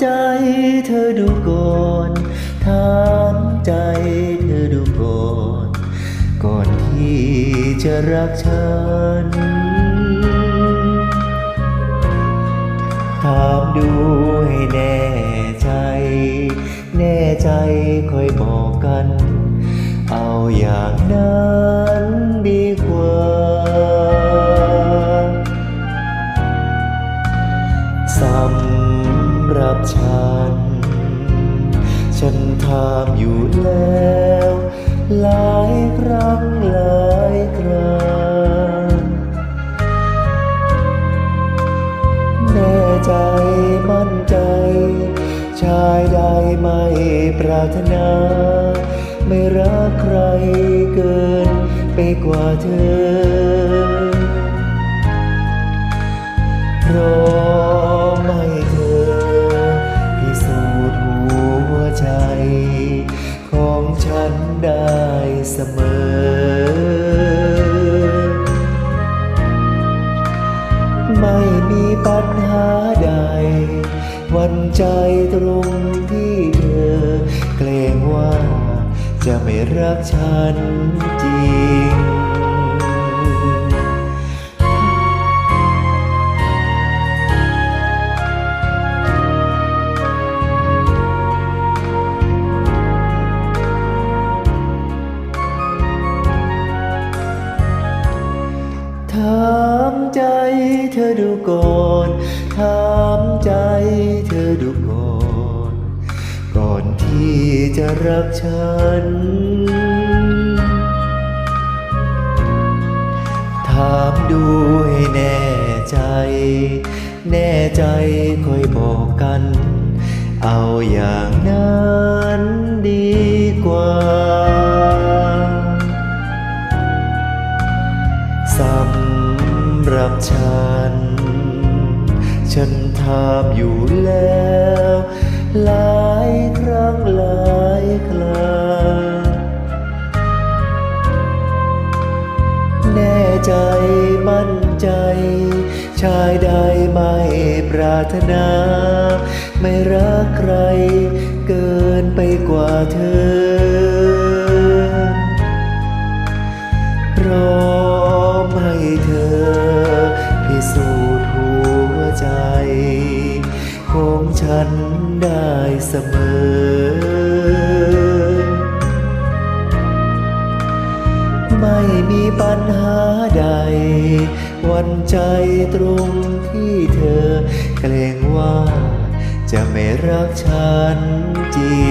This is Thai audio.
ใจเธอดูก่อนถามใจเธอดูก่อน ก่อนที่จะรักฉัน ถามดูให้แน่ใจ แน่ใจค่อยบอกกัน เอาอย่างนั้นดีกว่า นทำอยู่แล้ว หลายครั้งหลายคราแน่ใจมั่นใจ ชายใดไม่ปรารถนา ไม่รักใครเกินไปกว่าเธอ ใจ ของฉันได้เสมอ ไม่มีปัญหาใด วันใจตรงที่เธอ เกรงว่าจะไม่รักฉันจริง ใจเธอดูก่อนถามใจเธอดูก่อน ก่อนที่จะรักฉัน ถามดูให้แน่ใจ แน่ใจค่อยบอกกัน เอาอย่างนั้นดีกว่า ฉันทำอยู่แล้ว หลายครั้งหลายคราแน่ใจมั่นใจ ชายใดไม่ปรารถนา ไม่รักใครเกินไปกว่าเธอ ได้เสมอ ไม่มีปัญหาใด วันใจตรงที่เธอ เกรงว่าจะไม่รักฉันจริง